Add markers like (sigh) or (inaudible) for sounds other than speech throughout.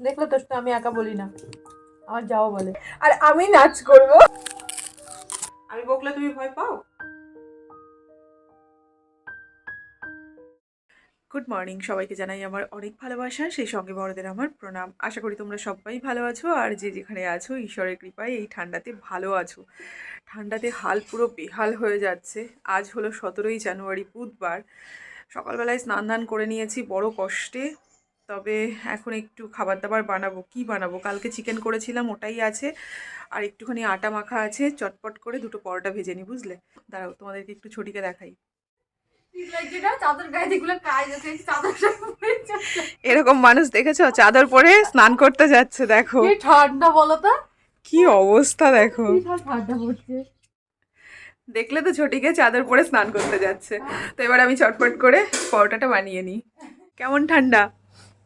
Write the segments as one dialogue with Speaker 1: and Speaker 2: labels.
Speaker 1: দেখলে তো তো আমি একা বলি না। আমার যাও বলে। আর আমি নাচ করব। আমি বকলে তুমি ভয় পাও? গুড মর্নিং সবাইকে জানাই আমার অনেক ভালোবাসা সেই সঙ্গে বড়দের আমার প্রণাম। আশা করি তোমরা সবাই ভালো আছো আর যে যেখানে আছো ঈশ্বরের কৃপায় এই ঠান্ডাতে ভালো আছো। ঠান্ডাতে হাল পুরো বেহাল হয়ে যাচ্ছে। আজ হলো সতেরোই জানুয়ারি বুধবার। সকালবেলায় স্নান ধান করে নিয়েছি বড় কষ্টে। তবে এখন একটু খাবার দাবার বানাবো। কি বানাবো? কালকে চিকেন করেছিলাম ওটাই আছে। আর একটুখানি আটা মাখা আছে চটপট করে দুটো পরোটা ভেজে নি বুঝলে? দাঁড়াও তোমাদেরকে একটু ছটিকে দেখাই। এরকম মানুষ দেখেছ? চাদর পরে স্নান করতে যাচ্ছে দেখো।
Speaker 2: ঠান্ডা বলো তো?
Speaker 1: কি অবস্থা দেখো।
Speaker 2: ঠান্ডা পড়ছে।
Speaker 1: দেখলে তো ছোটিকে চাদর পরে স্নান করতে যাচ্ছে। তো এবার আমি চটপট করে পরোটাটা বানিয়ে নিই কেমন ঠান্ডা?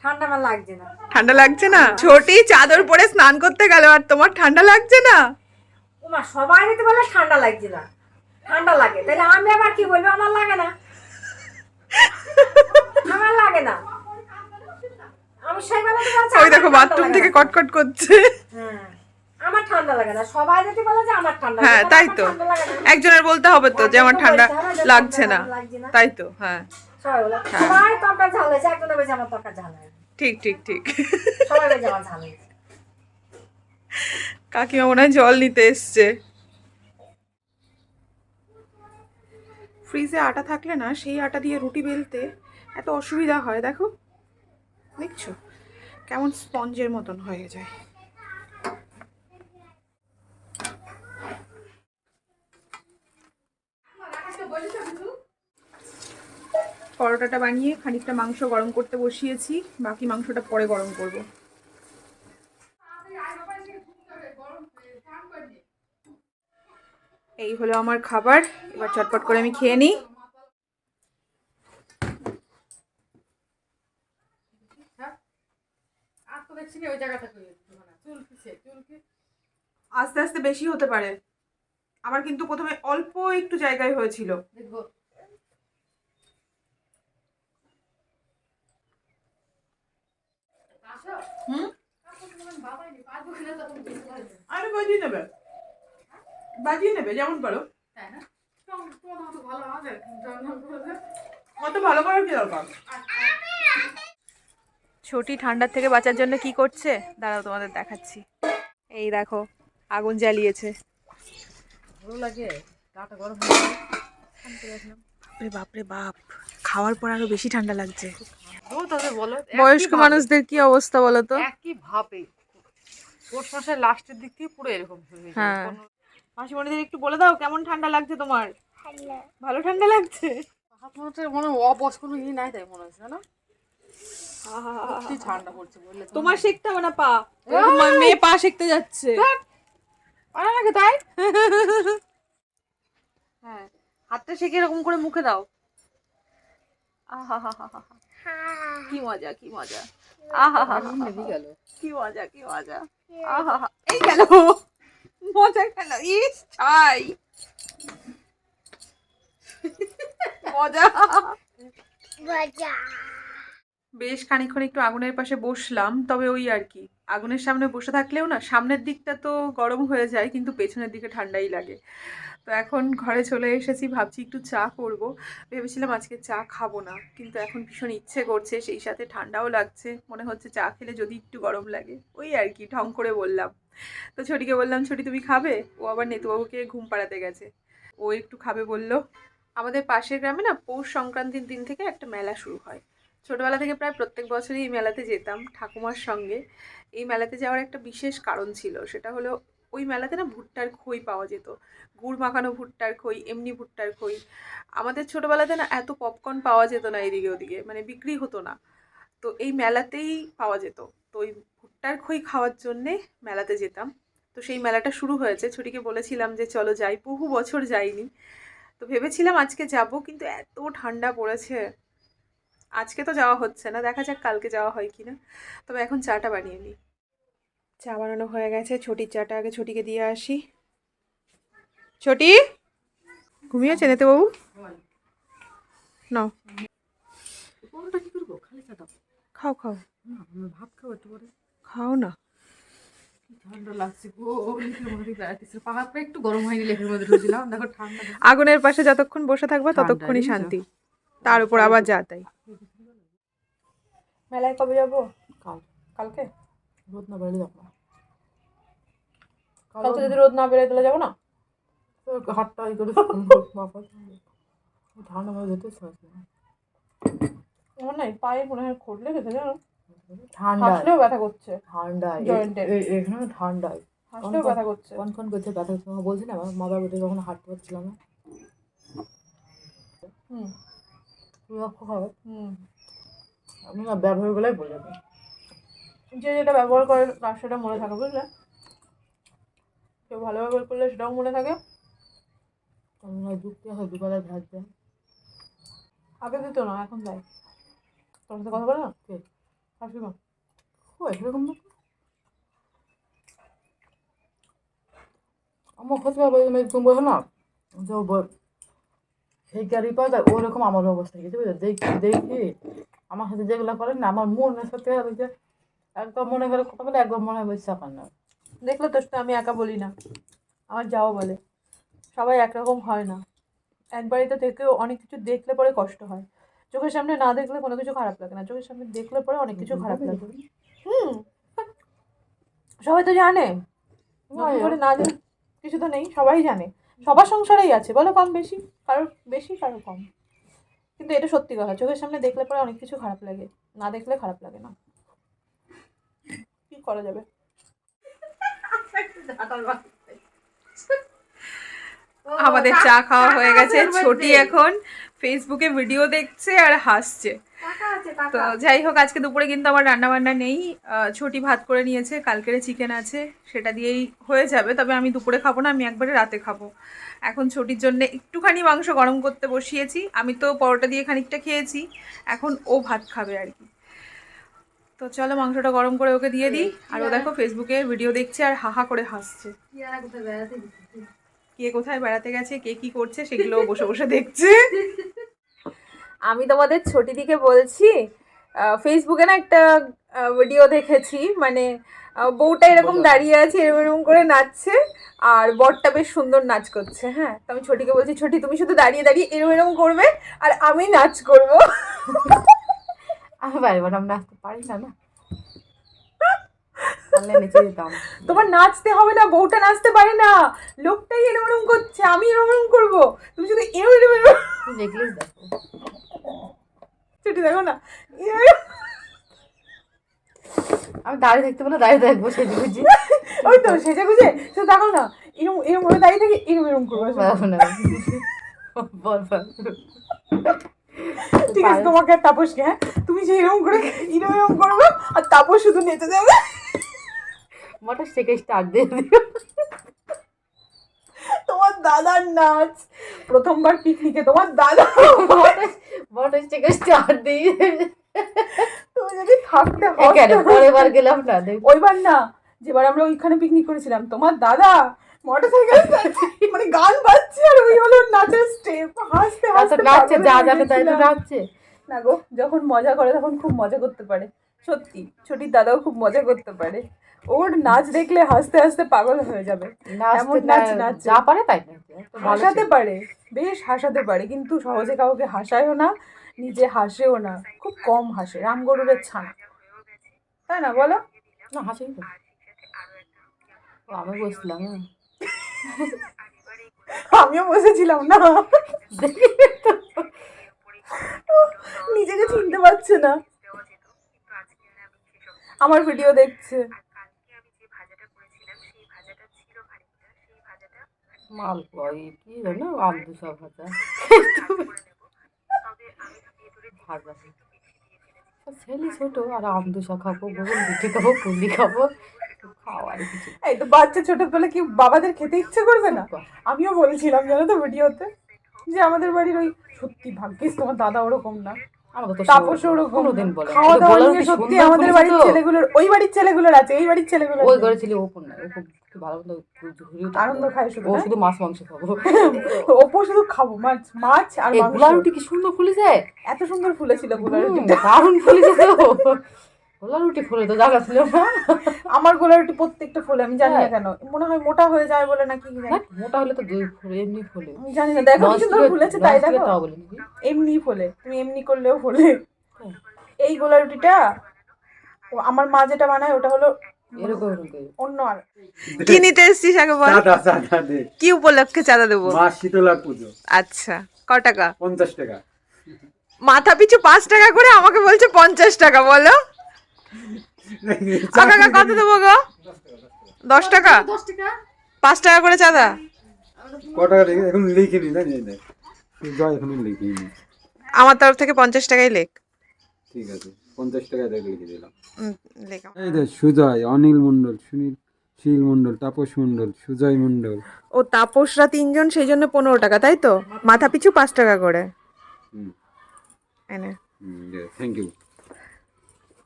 Speaker 2: ঠান্ডা আমার লাগছে না।
Speaker 1: ঠান্ডা লাগছে না? ছোটি চাদর পরে স্নান করতে গেল আর তোমার ঠান্ডা লাগছে না?
Speaker 2: ওমা সবাই বলে ঠান্ডা লাগছে না ঠান্ডা লাগে তাহলে আমি আবার কি বলব? আমার লাগে না। আমার লাগে না। আমি তো
Speaker 1: ওই দেখো বাথরুম থেকে কটকট করছে।
Speaker 2: হ্যাঁ, আমার ঠান্ডা লাগে না। সবাই যদি বলে যে আমার ঠান্ডা
Speaker 1: হ্যাঁ তাই তো। একজনের বলতে হবে তো যে আমার ঠান্ডা লাগছে না। তাই তো হ্যাঁ।
Speaker 2: সবাই বলে
Speaker 1: হ্যাঁ।
Speaker 2: সবাই তরকার ঝাল হয়েছে একজন বলছে আমার তরকার ঝাল হয়েছে।
Speaker 1: ঠিক ঠিক ঠিক। কাকিমা মনে হয় জল নিতে এসছে। ফ্রিজে আটা থাকলে না সেই আটা দিয়ে রুটি বেলতে এত অসুবিধা হয় দেখো। দেখছ? কেমন স্পঞ্জের মতন হয়ে যায়। পরোটাটা বানিয়ে খানিকটা মাংস গরম করতে বসিয়েছি। বাকি মাংসটা পরে গরম করব। এই হলো আমার খাবার। এবার চটপট করে আমি খেয়ে নিই। আস্তে আস্তে বেশি হতে পারে। আমার কিন্তু প্রথমে অল্প একটু জায়গায় হয়েছিল। হুম? আরে বাজিয়ে নেবে। বাজিয়ে নেবে যেমন পারো। অত ভালো করার কি দরকার? ছোটি ঠান্ডার থেকে বাঁচার জন্য কি করছে? দাঁড়াও তোমাদের দেখাচ্ছি। এই দেখো আগুন জ্বালিয়েছে।
Speaker 2: ভালো লাগে গাটা গরম
Speaker 1: বাপরে বাপরে বাপ খাওয়ার পর আরও বেশি ঠান্ডা লাগছে।
Speaker 2: বলো
Speaker 1: বয়স্ক মানুষদের কি অবস্থা বলো তো?
Speaker 2: একই ভাবে। পৌষ মাসের লাস্টের দিক থেকে পুরো এরকম হয়ে
Speaker 1: মাসিমণিদের একটু বলে দাও কেমন ঠান্ডা লাগছে তোমার? ভালো ঠান্ডা লাগছে?
Speaker 2: মনে হচ্ছে মনে হয় অবস কোনো ই নাই তাই মনে হচ্ছে না ঠান্ডা পড়ছে বললে
Speaker 1: তোমার শিখতে হবে না পা। তোমার মেয়ে পা শিখতে যাচ্ছে।
Speaker 2: পারা লাগে তাই?
Speaker 1: হ্যাঁ হাতটা শেখে এরকম করে মুখে দাও। আহাহাহাহা। কি মজা কি মজা। আহা
Speaker 2: গেল।
Speaker 1: কি মজা কি মজা। আহা এই গেল। মজা গেল। ইস ছাই। মজা। বেশ খানিকক্ষণ একটু আগুনের পাশে বসলাম তবে ওই আর কি। আগুনের সামনে বসে থাকলেও না সামনের দিকটা তো গরম হয়ে যায় কিন্তু পেছনের দিকে ঠান্ডাই লাগে। তো এখন ঘরে চলে এসেছি, ভাবছি একটু চা করব। ভেবেছিলাম আজকে চা খাব না, কিন্তু এখন ভীষণ ইচ্ছে করছে, সেই সাথে ঠান্ডাও লাগছে, মনে হচ্ছে চা খেলে যদি একটু গরম লাগে। ওই আর কি, ঢং করে বললাম। তো ছোটিকে বললাম, ছোটি, তুমি খাবে? ও আবার নেতুবাবুকে ঘুম পাড়াতে গেছে। ও একটু খাবে বলল। আমাদের পাশের গ্রামে না পৌষ সংক্রান্তির দিন থেকে একটা মেলা শুরু হয়। ছোটবেলা থেকে প্রায় প্রত্যেক বছরই এই মেলাতে যেতাম ঠাকুমার সঙ্গে। এই মেলাতে যাওয়ার একটা বিশেষ কারণ ছিল, সেটা হলো ওই মেলাতে না ভুট্টার খই পাওয়া যেত। গুড় মাখানো ভুট্টার খই, এমনি ভুট্টার খই। আমাদের ছোটোবেলাতে না এত পপকর্ন পাওয়া যেত না এদিকে ওদিকে মানে বিক্রি হতো না। তো এই মেলাতেই পাওয়া যেত। তো ওই ভুট্টার খই খাওয়ার জন্যে মেলাতে যেতাম। তো সেই মেলাটা শুরু হয়েছে। ছুটিকে বলেছিলাম যে চলো যাই, বহু বছর যাইনি। তো ভেবেছিলাম আজকে যাব, কিন্তু এত ঠান্ডা পড়েছে। আজকে তো যাওয়া হচ্ছে না, দেখা যাক কালকে যাওয়া হয় কি না তবে এখন চাটা বানিয়ে নিই। চা বানানো হয়ে গেছে। ছোটির চাটা আগে ছোটিকে দিয়ে আসি। ছোটি ঘুমিয়েছে নেতে বাবু? নাও। খাও খাও।
Speaker 2: ভাত খাব একটু পরে।
Speaker 1: খাও না। আগুনের পাশে যতক্ষণ বসে থাকবে ততক্ষণই শান্তি। তার উপর আবার যা তাই। মেলায় কবে যাব?
Speaker 2: কাল।
Speaker 1: কালকে?
Speaker 2: রোদ না যাব।
Speaker 1: কালকে যদি রোদ না বেরোয় তাহলে যাব না?
Speaker 2: হাতটা ই করে বাবা মধ্যে যেতে।
Speaker 1: আমার না পায়ে মনে হয় খোট লেগেছে জানো?
Speaker 2: ঠান্ডা
Speaker 1: হাসলেও ব্যথা করছে।
Speaker 2: ঠান্ডা এখানে ঠান্ডায়
Speaker 1: হাসলেও ব্যথা করছে।
Speaker 2: কোন কোন করছে ব্যথা করছে আমাকে বলছি না আমার মা বাবা যখন হাঁটতে পারছিলাম না।
Speaker 1: হুম।
Speaker 2: লক্ষ্য হবে
Speaker 1: হুম।
Speaker 2: আমি না ব্যবহারগুলোই বলে দেবো।
Speaker 1: যে যেটা ব্যবহার করে তার সেটা মনে থাকে বুঝলে? কেউ ভালোভাবে করলে সেটাও মনে থাকে।
Speaker 2: আমি না যুক্তি হয় দুবেলায় ভাত দেয়
Speaker 1: আগে দিত না, এখন দেয় তোর সাথে কথা বলে না
Speaker 2: কে?
Speaker 1: শাশুড়ি মা
Speaker 2: ও, এরকম আমার হতে পারবে তুমি বলো না। যে সেই গাড়ি পাওয়া যায়, ওরকম আমার অবস্থা গেছে বুঝলে? দেখি দেখি। আমার সাথে যেগুলো করেন না, আমার মনে সাথে একদম মনে করে কথা বলে একদম মনে হয় চাপান না।
Speaker 1: দেখলে তো আমি একা বলি না। আমার যাও বলে। সবাই একরকম হয় না। এক বাড়িতে থেকেও অনেক কিছু দেখলে পরে কষ্ট হয়। চোখের সামনে না দেখলে কোনো কিছু খারাপ লাগে না। চোখের সামনে দেখলে পরে অনেক কিছু খারাপ লাগে। হুম। সবাই তো জানে। করে না জানে কিছু তো নেই, সবাই জানে। সবার সংসারেই আছে। বলো কম বেশি, কারোর বেশি, কারোর কম। কিন্তু এটা সত্যি কথা, চোখের সামনে দেখলে পরে অনেক কিছু খারাপ লাগে। না দেখলে খারাপ লাগে না। কি করা যাবে? (laughs) আমাদের চা খাওয়া হয়ে গেছে ছোটি এখন ফেসবুকে ভিডিও দেখছে আর হাসছে। তো যাই হোক আজকে দুপুরে কিন্তু আমার রান্না বান্না নেই ছোটি ভাত করে নিয়েছে কালকের চিকেন আছে সেটা দিয়েই হয়ে যাবে তবে আমি দুপুরে খাব না আমি একবারে রাতে খাব। এখন ছোটির জন্য একটুখানি মাংস গরম করতে বসিয়েছি। আমি তো পরোটা দিয়ে খানিকটা খেয়েছি এখন ও ভাত খাবে আর কি। তো চলো মাংসটা গরম করে ওকে দিয়ে দিই। আর ও দেখো ফেসবুকে ভিডিও দেখছে আর হাহা করে হাসছে। কে কোথায় বেড়াতে গেছে কে কি করছে সেগুলো বসে বসে দেখছে। আমি তোমাদের ছোটিদিকে বলছি ফেসবুকে না একটা ভিডিও দেখেছি মানে বউটা এরকম দাঁড়িয়ে আছে এরকম এরকম করে নাচছে আর বরটা বেশ সুন্দর নাচ করছে হ্যাঁ? তো আমি ছোটিকে বলছি ছোটি তুমি শুধু দাঁড়িয়ে দাঁড়িয়ে এরকম এরকম করবে আর আমি নাচ করব। (laughs)
Speaker 2: আমি পারি ম্যাডাম নাচতে পারি না না।
Speaker 1: তোমার নাচতে হবে না বউটা নাচতে পারে না। লোকটাই এরকম করছে আমি এরকম করব। তুমি শুধু এরকম এরকম
Speaker 2: নেকলেস দেখো।
Speaker 1: ছোটি দেখো না।
Speaker 2: আমি দাঁড়িয়ে থাকতে বলে দাঁড়িয়ে থাকব সেদিন বুঝি।
Speaker 1: ওই তো সেজে গুজে। শুধু দেখো না এরকম এরকম ভাবে দাঁড়িয়ে থেকে এরকম এরকম করব।
Speaker 2: না। বল বল।
Speaker 1: ঠিক আছে তোমাকে আর তাপসকে হ্যাঁ? যে এরকম করে এরকম এরকম করবে আর তাপস শুধু নেচে যাবে।
Speaker 2: মোটর থেকে স্টার্ট দিয়ে দিও।
Speaker 1: তোমার দাদার নাচ প্রথমবার পিকনিকে তোমার দাদা
Speaker 2: মোটর থেকে স্টার্ট দিয়ে
Speaker 1: তুমি যদি থাকতে
Speaker 2: পরের বার গেলাম না
Speaker 1: ওইবার না যেবার আমরা ওইখানে পিকনিক করেছিলাম তোমার দাদা মোটর সাইকেল মানে গান বাজছে আর ওই হলো নাচের স্টেপ হাসতে হাসতে
Speaker 2: নাচছে যা যাবে তাই তো নাচছে।
Speaker 1: না গো যখন মজা করে তখন খুব মজা করতে পারে। সত্যি ছোটির দাদাও খুব মজা করতে পারে। ওর নাচ দেখলে হাসতে হাসতে পাগল হয়ে যাবে। এমন নাচ
Speaker 2: যা পারে তাই
Speaker 1: হাসাতে পারে বেশ হাসাতে পারে কিন্তু সহজে কাউকে হাসায়ও না নিজে হাসেও না। খুব কম হাসে রামগরুরের ছানা। তাই না বলো?
Speaker 2: না হাসি তো। আমি বসছিলাম হ্যাঁ।
Speaker 1: আমিও বসেছিলাম না। (laughs) নিজেকে চিনতে পারছে না। আমার ভিডিও দেখছে।
Speaker 2: মাল কই কি জানো? আমদু সব ভাজা। ভাজা। ছেলে ছোট আর আমদুসা খাব বগুন পিঠে খাব পুলি খাব খাওয়ার কিছু।
Speaker 1: এই তো বাচ্চা ছোট পেলে কি বাবাদের খেতে ইচ্ছে করবে না? আমিও বলছিলাম জানো তো ভিডিওতে যে আমাদের বাড়ির ওই সত্যি ভাগ্যিস তোমার দাদা ওরকম না। তাপস ওরকম
Speaker 2: কোনোদিন বলে
Speaker 1: খাওয়া দাওয়া নিয়ে সত্যি আমাদের বাড়ির ছেলেগুলোর ওই বাড়ির ছেলেগুলোর আছে এই বাড়ির ছেলেগুলোর
Speaker 2: ওই ঘরে ছিল ওপর না ভালো
Speaker 1: আনন্দ খায় শুধু
Speaker 2: ও শুধু মাছ মাংস খাব।
Speaker 1: অপু শুধু খাব মাছ মাছ আর মাংস।
Speaker 2: গুলা রুটি কি সুন্দর ফুলেছে?
Speaker 1: এত সুন্দর ফুলেছিলগুলার
Speaker 2: হুম, দারুণ ফুলেছে তো। (laughs) ও খোলা রুটি ফুলে তো জায়গা ছিল না
Speaker 3: আমার গোলা রুটি প্রত্যেকটা ফোলে আমি জানি না
Speaker 2: হ্যাঁ।
Speaker 3: কেন। মনে হয় মোটা হয়ে যায় বলে নাকি
Speaker 2: মোটা হলে তো দুই ফুলে এমনি ফুলে।
Speaker 3: জানি না দেখো সুন্দর ফুলেছে তাই দেখো? এমনি ফোলে তুমি এমনি করলেও ফোলে।
Speaker 2: হ্যাঁ।
Speaker 3: এই গোলা রুটিটা আমার মা যেটা বানায় ওটা হলো অন্য আর।
Speaker 1: কি নিতে এসছিস আগে বল? কি উপলক্ষে চাঁদা দেবো?
Speaker 4: মা শীতলার পুজো।
Speaker 1: আচ্ছা ক টাকা?
Speaker 4: পঞ্চাশ টাকা।
Speaker 1: মাথা পিছু পাঁচ টাকা করে আমাকে বলছে পঞ্চাশ টাকা বলো। কাকা কত দেবো গো? দশ টাকা? পাঁচ টাকা করে চাঁদা।
Speaker 4: ক টাকা এখন না এখন
Speaker 1: আমার তরফ থেকে পঞ্চাশ টাকাই লেখ।
Speaker 4: ঠিক আছে পঞ্চাশ টাকা লিখে দিলাম। এই দেখ সুজয় অনিল মন্ডল সুনীল শীল মন্ডল তাপস মন্ডল সুজয় মন্ডল
Speaker 1: ও তাপসরা তিনজন সেই জন্য পনেরো টাকা তাই তো? মাথা পিছু পাঁচ টাকা করে। এনে।
Speaker 4: থ্যাংক ইউ আর বেশি ই করিস নি।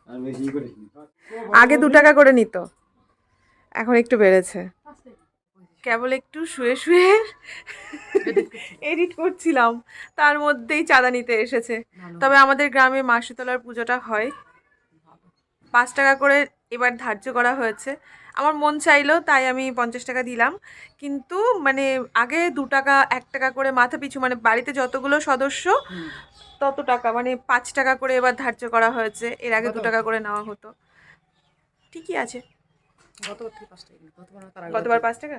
Speaker 1: আগে দু টাকা করে নিত। এখন একটু বেড়েছে। কেবল একটু শুয়ে শুয়ে এডিট করছিলাম। তার মধ্যেই চাঁদা নিতে এসেছে। তবে আমাদের গ্রামে মা শীতলার পুজোটা হয়। পাঁচ টাকা করে এবার ধার্য করা হয়েছে। আমার মন চাইলো তাই আমি পঞ্চাশ টাকা দিলাম। কিন্তু মানে আগে দু টাকা এক টাকা করে মাথা পিছু মানে বাড়িতে যতগুলো সদস্য তত টাকা মানে পাঁচ টাকা করে এবার ধার্য করা হয়েছে। এর আগে দু টাকা করে নেওয়া হতো। ঠিকই আছে।
Speaker 2: গতবার পাঁচ টাকা।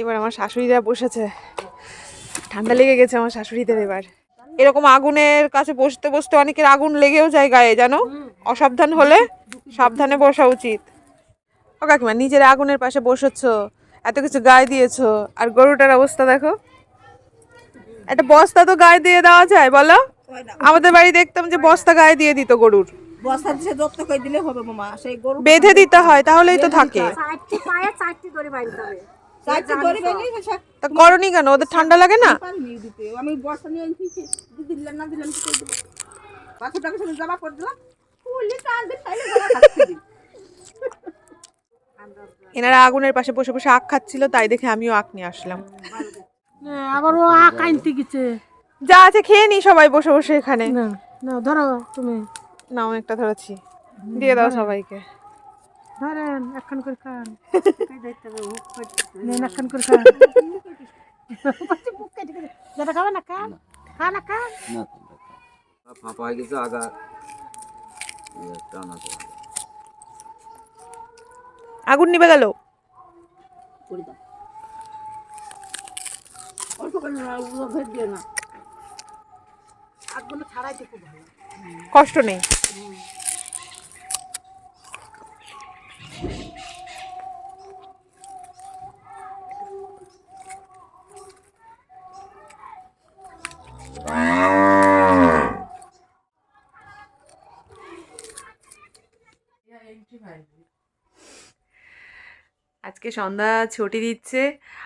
Speaker 1: এবার আমার শাশুড়িরা বসেছে। ঠান্ডা লেগে গেছে আমার শাশুড়িদের এবার। এরকম আগুনের কাছে বসতে বসতে অনেকের আগুন লেগেও যায় গায়ে জানো? অসাবধান হলে সাবধানে বসা উচিত। ও কাকিমা নিজের আগুনের পাশে বসেছ এত কিছু গায়ে দিয়েছ আর গরুটার অবস্থা দেখো। একটা বস্তা তো গায়ে দিয়ে দেওয়া যায় বলো? আমাদের বাড়ি দেখতাম যে বস্তা গায়ে দিয়ে দিত গরুর।
Speaker 5: বস্তা দিয়ে যত্ন করে দিলে হবে মামা সেই গরু
Speaker 1: বেঁধে দিতে হয় তাহলেই তো থাকে।
Speaker 6: চারটি বাঁধতে হবে।
Speaker 1: তা করনি কেন? ওদের ঠান্ডা লাগে না?
Speaker 5: আমি বস্তা নিয়ে পাঁচশো টাকা জমা করে দিলাম।
Speaker 1: এনারা আগুনের পাশে বসে বসে আখ খাচ্ছিল তাই দেখে আমিও আখ নিয়ে আসলাম।
Speaker 6: আবার ও আখ আনতে গেছে।
Speaker 1: যা আছে খেয়ে নি সবাই বসে বসে এখানে।
Speaker 6: না না ধরো তুমি।
Speaker 1: নাও একটা ধরেছি। দিয়ে দাও সবাইকে।
Speaker 6: ধরেন একখান করে খান। নেন একখান করে খান। যেটা খাবে না খান? খা না খান?
Speaker 4: ফাঁপা হয়ে গেছে আগা
Speaker 1: আগুন নিবে গেল
Speaker 5: করে দাও অল্প করে না ওগুলো ভেদ দিও না
Speaker 6: আগগুলো ছাড়াইতে খুব ভালো
Speaker 1: কষ্ট নেই। আজকে সন্ধ্যা ছুটি দিচ্ছে।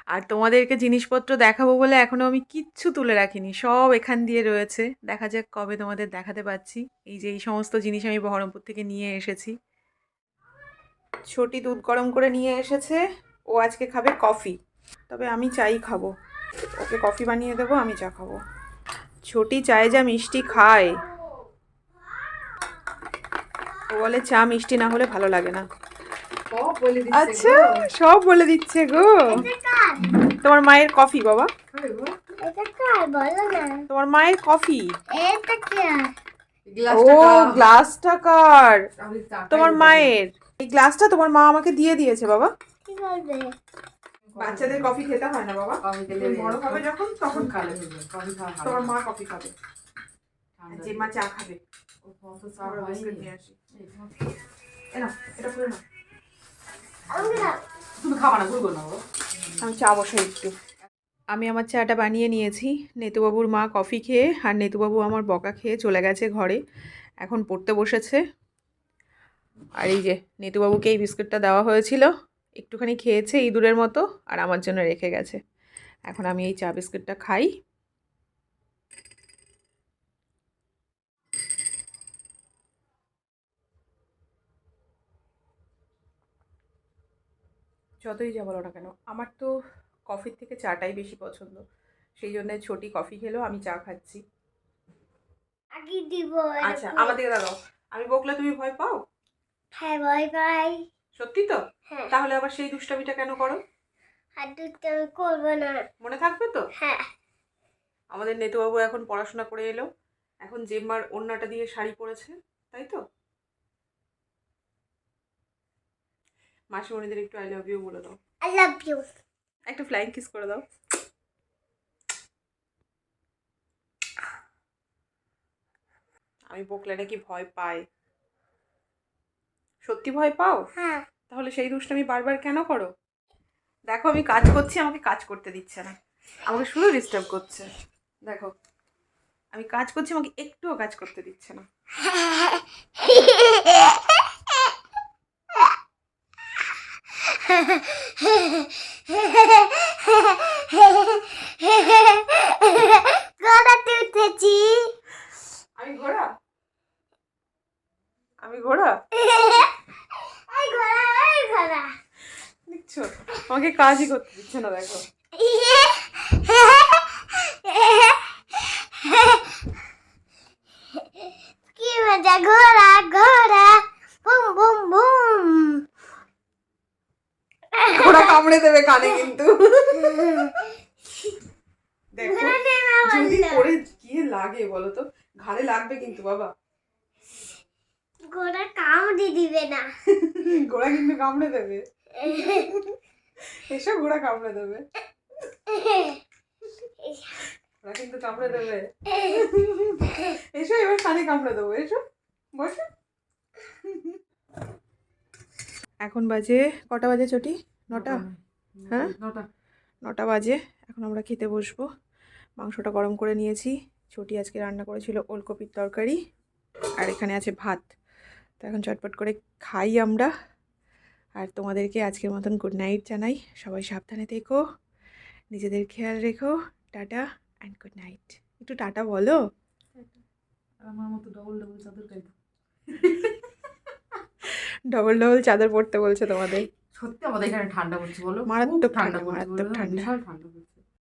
Speaker 1: আর তোমাদেরকে জিনিসপত্র দেখাবো বলে এখনও আমি কিচ্ছু তুলে রাখিনি। সব এখান দিয়ে রয়েছে। দেখা যাক কবে তোমাদের দেখাতে পাচ্ছি। এই যে এই সমস্ত জিনিস আমি বহরমপুর থেকে নিয়ে এসেছি। ছোটি দুধ গরম করে নিয়ে এসেছে। ও আজকে খাবে কফি। তবে আমি চাই খাব। ওকে কফি বানিয়ে দেবো, আমি চা খাব। ছোটি চায় যা মিষ্টি খায়। ও বলে চা মিষ্টি না হলে ভালো লাগে না। আচ্ছা সব বলে দিচ্ছে গো। তোমার মায়ের কফি বাবা। তোমার মায়ের কফি। ও গ্লাসটা কার? তোমার মায়ের। এই গ্লাসটা তোমার মা আমাকে দিয়ে দিয়েছে বাবা। বাচ্চাদের কফি খেতে হয় না বাবা। বড় হবে যখন তখন খাবে। তোমার মা কফি খাবে। যে মা চা খাবে। এটা চা একটু। আমি আমার চাটা বানিয়ে নিয়েছি। নেতুবাবুর মা কফি খেয়ে আর নেতুবাবু আমার বকা খেয়ে চলে গেছে ঘরে। এখন পড়তে বসেছে। আর এই যে, নেতুবাবুকে এই বিস্কুটটা দেওয়া হয়েছিল। একটুখানি খেয়েছে ইঁদুরের মতো আর আমার জন্য রেখে গেছে। এখন আমি এই চা বিস্কুটটা খাই। যতই যা বলো না কেন আমার তো কফির থেকে চাটাই বেশি পছন্দ। সেই জন্য ছোটি কফি খেলো আমি চা খাচ্ছি। আচ্ছা আমার দিকে দাঁড়াও আমি বকলে তুমি ভয় পাও?
Speaker 7: হ্যাঁ বাই বাই
Speaker 1: সত্যি তো?
Speaker 7: হ্যাঁ।
Speaker 1: তাহলে আবার সেই দুষ্টামিটা কেন করো?
Speaker 7: আর করব না।
Speaker 1: মনে থাকবে তো?
Speaker 7: হ্যাঁ।
Speaker 1: আমাদের নেতুবাবু এখন পড়াশোনা করে এলো। এখন জেম্মার ওড়নাটা দিয়ে শাড়ি পরেছে তাই তো? মাসিমণিদের একটু আই লাভ ইউ বলে দাও।
Speaker 7: আই লাভ ইউ
Speaker 1: একটা ফ্লাইং কিস করে দাও। আমি বকলে নাকি ভয় পাই। সত্যি ভয় পাও?
Speaker 7: হ্যাঁ।
Speaker 1: তাহলে সেই দুষ্টামি বারবার কেন করো? দেখো আমি কাজ করছি আমাকে কাজ করতে দিচ্ছে না। আমাকে শুধু ডিস্টার্ব করছে। দেখো আমি কাজ করছি আমাকে একটুও কাজ করতে দিচ্ছে না। (laughs)
Speaker 7: গড়াতে উঠেছি
Speaker 1: আমি ঘোড়া? আমি ঘোড়া। দেখছ? আমাকে কাজই করতে দিচ্ছে না দেখো।
Speaker 7: কি মজা ঘোড়া ঘোড়া। Boom boom boom.
Speaker 1: ঘোড়া কামড়ে দেবে কানে কিন্তু। দেখো যদি পরে গিয়ে লাগে বলো তো। ঘাড়ে লাগবে কিন্তু বাবা।
Speaker 7: ঘোড়া কামড়ে দিবে না।
Speaker 1: ঘোড়া কিন্তু কামড়ে দেবে। এসব ঘোড়া কামড়ে দেবে। ঘোড়া কিন্তু কামড়ে দেবে। এসো এবার কানে কামড়ে দেবো। এসো বসো। এখন বাজে কটা বাজে চটি? নটা? হ্যাঁ?
Speaker 2: নটা।
Speaker 1: বাজে এখন আমরা খেতে বসবো। মাংসটা গরম করে নিয়েছি। ছুটি আজকে রান্না করেছিল ওলকপির তরকারি আর এখানে আছে ভাত। তো এখন চটপট করে খাই আমরা। আর তোমাদেরকে আজকের মতন গুড নাইট জানাই। সবাই সাবধানে থেকো নিজেদের খেয়াল রেখো। টাটা অ্যান্ড গুড নাইট একটু টাটা বলো।
Speaker 2: আমার মতো ডবল ডবল চাদর
Speaker 1: ডবল ডবল (laughs) চাদর পরতে বলছে তোমাদের।
Speaker 2: সত্যি আমাদের এখানে ঠান্ডা পড়ছে বলো
Speaker 1: মারাত্মক ঠান্ডা, মারাত্মক ঠান্ডা।
Speaker 2: ঠান্ডা